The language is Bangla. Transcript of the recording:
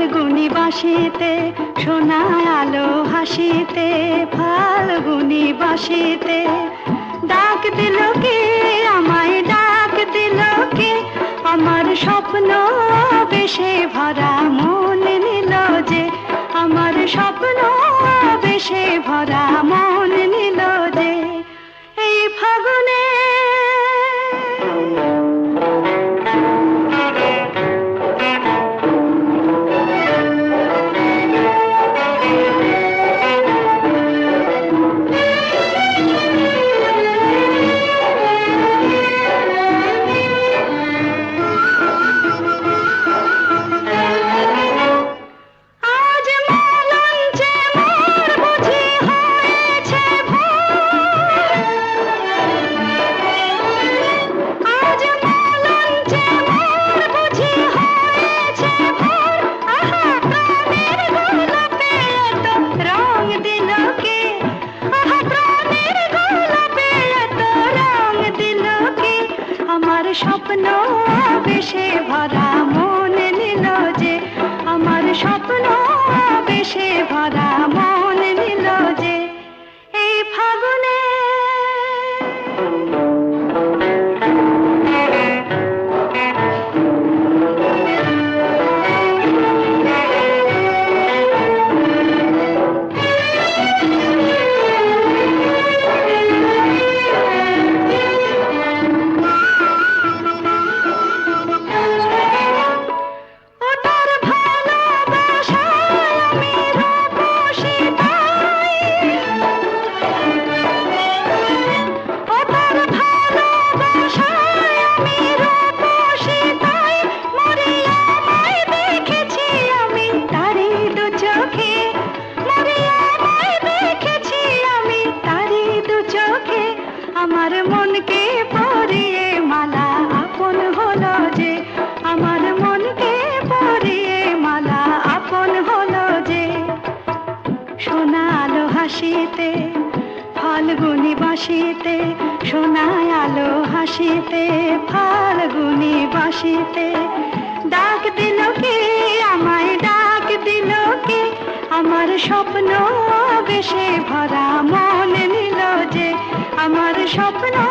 ফাল্গুনি বাসিতে সোনা আলো হাসিতে, ফাল্গুনি বাসিতে ডাক দিল কে, আমায় ডাক দিল কে, আমার স্বপ্ন বেশি ভরা আমার মনকে পরিয়ে মালা আপন হলো যে, আমার মনকে পরিয়ে মালা আপন হলো যে। হাসিতে, ফাল্গুনি বাসিতে সোনা আলো হাসিতে, ফাল্গুনি বাসিতে। ডাক দিল কে, আমায় ডাক দিল কে, আমার স্বপ্ন বেশে ভরা মন আমার স্বপ্ন